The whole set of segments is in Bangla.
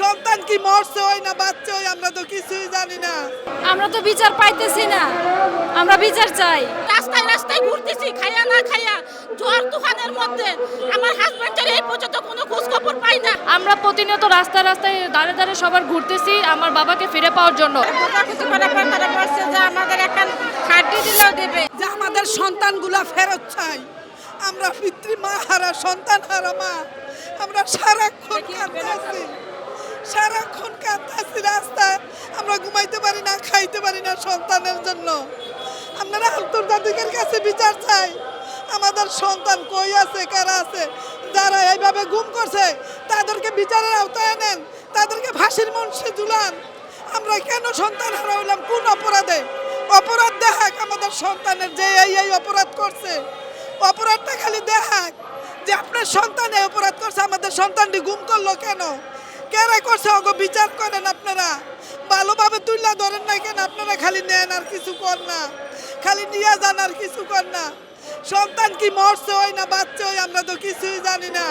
সন্তান কি মরছে হয় না বাচ্চা হয় আমরা তো কিছুই জানি না। আমরা তো বিচার পাইতেছি না। আমরা বিচার চাই। রাস্তায় রাস্তায় ঘুরতেছি খাইয়া না খাইয়া জোয়ার তুফানের মধ্যে। আমার হাজবেন্ডের এই পর্যন্ত কোনো খোঁজ খবর পাই না। আমরা প্রতিনিয়ত রাস্তায় রাস্তায় দাঁড়ে দাঁড়ে সবার ঘুরতেছি আমার বাবাকে ফিরে পাওয়ার জন্য। করার পর তারা বলছে যে আমাদের এখন হাড্ডি দিলেও দেবে। যে আমাদের সন্তানগুলা ফেরত চাই। আমরা পিতৃ মা হারা সন্তান হারা মা। আমরা সারাক্ষণ কাঁদতেছি। সারাক্ষণ কাঁদতেছি রাস্তায়। আমরা ঘুমাইতে পারি না, খাইতে পারি না সন্তানের জন্য। আপনারা আন্তর্জাতিকের কাছে বিচার চাই। আমাদের সন্তান কই আছে, কারা আছে? যারা এইভাবে গুম করছে, তাদেরকে বিচারের আওতায় নেন তাদেরকে ফাঁসির মঞ্চে ঝুলান। আমরা কেন সন্তান হারা হইলাম কোন অপরাধে? অপরাধ দেখাক আমাদের সন্তানের যে এই এই অপরাধ করছে। অপরাধটা খালি দেখাক যে আপনার সন্তান এই অপরাধ করছে, আমাদের সন্তানটি গুম করল কেন? কেরা করছে অগো বিচার করেন আপনারা। ভালোভাবে তুললা ধরেন না কেন? আপনারা খালি নেন আর কিছু কর না। খালি নিয়ে যান আর কিছু কর না। সন্তান কি মরছে হয় না বাচ্চা হয়, আমরা তো কিছুই জানি না।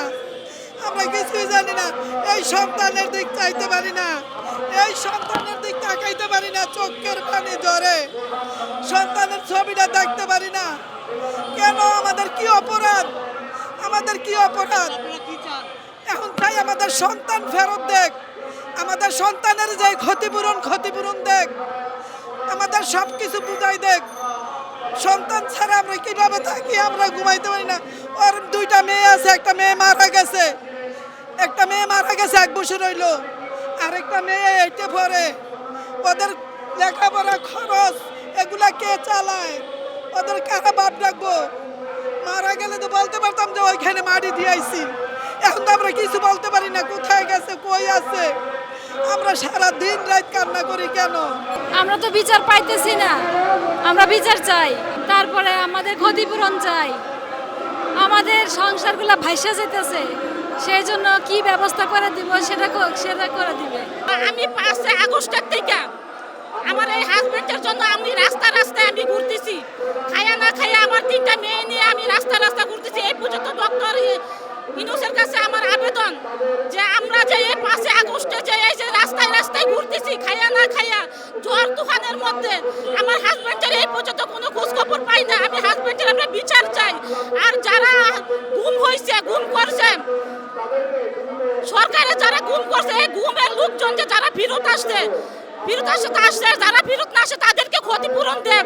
আমরা কিছুই জানি না। এই সন্তানের দিক চাইতে পারি না। এই সন্তানের দিক তাকাইতে পারি না, চোখের পানি ধরে সন্তানের ছবিটা দেখতে পারি না। কেন? আমাদের কি অপরাধ? আমাদের কি অপরাধ? এখন তাই আমাদের সন্তান ফেরত দেখ। আমাদের সন্তানের যে ক্ষতিপূরণ ক্ষতিপূরণ দেখ। আমাদের সব কিছু বুঝাই দেখ। সন্তান ছাড়া আমরা কীভাবে থাকি, আমরা ঘুমাইতে পারি না। ওর দুইটা মেয়ে আছে, একটা মেয়ে মারা গেছে। একটা মেয়ে মারা গেছে, এক বছর হইল। আরেকটা মেয়ে এইটে পরে ওদের লেখাপড়া খরচ, এগুলা কে চালায়? ওদের কারা বাদ রাখব মারা গেলে তো বলতে পারতাম যে ওইখানে মাটি দিয়েছি। এখন তো আমরা কিছু বলতে পারি না। কোথায় গেছে কই আছে? আমরা সারা দিন রাত কান্না করি কেন? আমরা তো বিচার পাইতেছি না। আমরা বিচার চাই। তারপরে আমাদের ক্ষতিপূরণ চাই। আমাদের সংসারগুলো ভাইসা যেতেছে সেই জন্য কি ব্যবস্থা করে দিব সেটা সেটা করে দিবে। আমি পাঁচে আগস্টের থেকে আমার এই হাজবেন্ডের জন্য আমি রাস্তা রাস্তায় আমি ঘুরতেছি। খায়া না খায়া আমার তিনটা মেয়ে নিয়ে আমি রাস্তা রাস্তা ঘুরতেছি এই পর্যন্ত ডক্টর ইনুসের কাছে আমার আবেদন যে আমরা যে এই পাঁচে আগস্টে যে এই যে রাস্তায় রাস্তায় ঘুরতেছি, খায়া না খাইয়া ঝড় তুফানের মধ্যে। আমার হাজব্যান্ডের এই পর্যন্ত কোনো খোঁজ খবর পাই না। আমি হাজব্যান্ডের আমরা বিচার চাই। আর যারা গুম হয়েছে গুম করছে, সরকারে যারা গুম করছে, এই গুমের লোকজন যে যারা ফেরত আসছে, ফেরত আসে আসছে যারা ফেরত না আসে তাদেরকে ক্ষতিপূরণ দেব।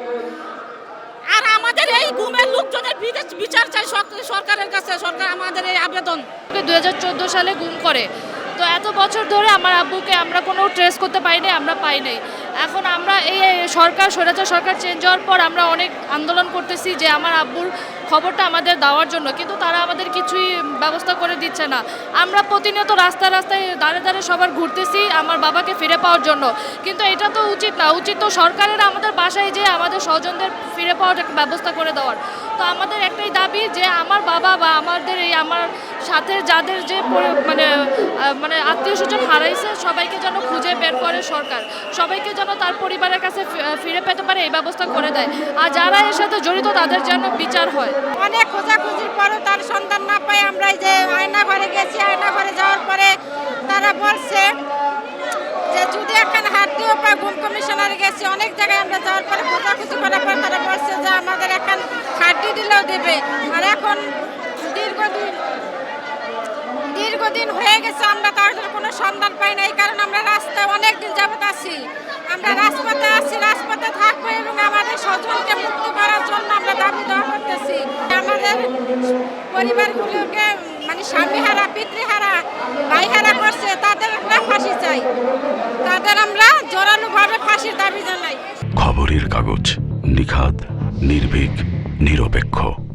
আর আমাদের এই গুমের লোকজনের বিচার চাই সরকারের কাছে। সরকার আমাদের এই আবেদন। দু সালে গুম করে। তো এত বছর ধরে আমার আব্বুকে আমরা কোনো ট্রেস করতে পারিনি, আমরা পাই নাই। এখন আমরা এই সরকার, স্বৈরাচার সরকার চেঞ্জ হওয়ার পর আমরা অনেক আন্দোলন করতেছি যে আমার আব্বুর খবরটা আমাদের দেওয়ার জন্য, কিন্তু তারা আমাদের কিছুই ব্যবস্থা করে দিচ্ছে না। আমরা প্রতিনিয়ত রাস্তায় রাস্তায় দাঁড়ে দাঁড়ে সবার ঘুরতেছি আমার বাবাকে ফিরে পাওয়ার জন্য। কিন্তু এটা তো উচিত না, উচিত তো সরকারের আমাদের বাসায় যে আমাদের স্বজনদের ফিরে পাওয়ার ব্যবস্থা করে দেওয়ার। তো আমাদের একটাই দাবি যে আমার বাবা বা আমাদের এই আমার সাথে যাদের যে মানে মানে আত্মীয় স্বজন হারাইছে, সবাইকে যেন খুঁজে বের করে সরকার। সবাইকে যেন তার পরিবারের কাছে ফিরে পেতে পারে, এই ব্যবস্থা করে দেয়। আর যারা এর সাথে জড়িত, তাদের যেন বিচার হয়। অনেক খোঁজাখুঁজির পরও তার সন্তান না পাই আমরা যে আয়না ঘরে গেছি আয়না ঘরে যাওয়ার পরে তারা বলছে যে, যদি এখন হাত দিয়েও পাই গুম কমিশনারে গেছি, অনেক জায়গায় আমরা যাওয়ার পরে খোঁজাখুঁজি করার পর তারা বলছে যে আমাদের এখন হাড্ডি দিলেও দেবে। আর এখন দীর্ঘদিন দীর্ঘদিন হয়ে গেছে, আমরা তাদের কোনো সন্ধান পাই না। এই কারণে আমরা রাস্তায় অনেক দিন যাবত আছি। আমরা রাজপথে আছি, রাজপথে থাকব এবং আমাদের স্বজনকে মুক্তি করার জন্য আমরা দাবি দেওয়া করতেছি। আমাদের পরিবারগুলোকে মানে স্বামী হারা পিতৃহারা ভাই হারা করছে, তাদের আমরা ফাঁসি চাই। তাদের আমরা জোরালোভাবে ফাঁসির দাবি জানাই। খবরের কাগজ নিখাত নির্ভীক। নিরপেক্ষ।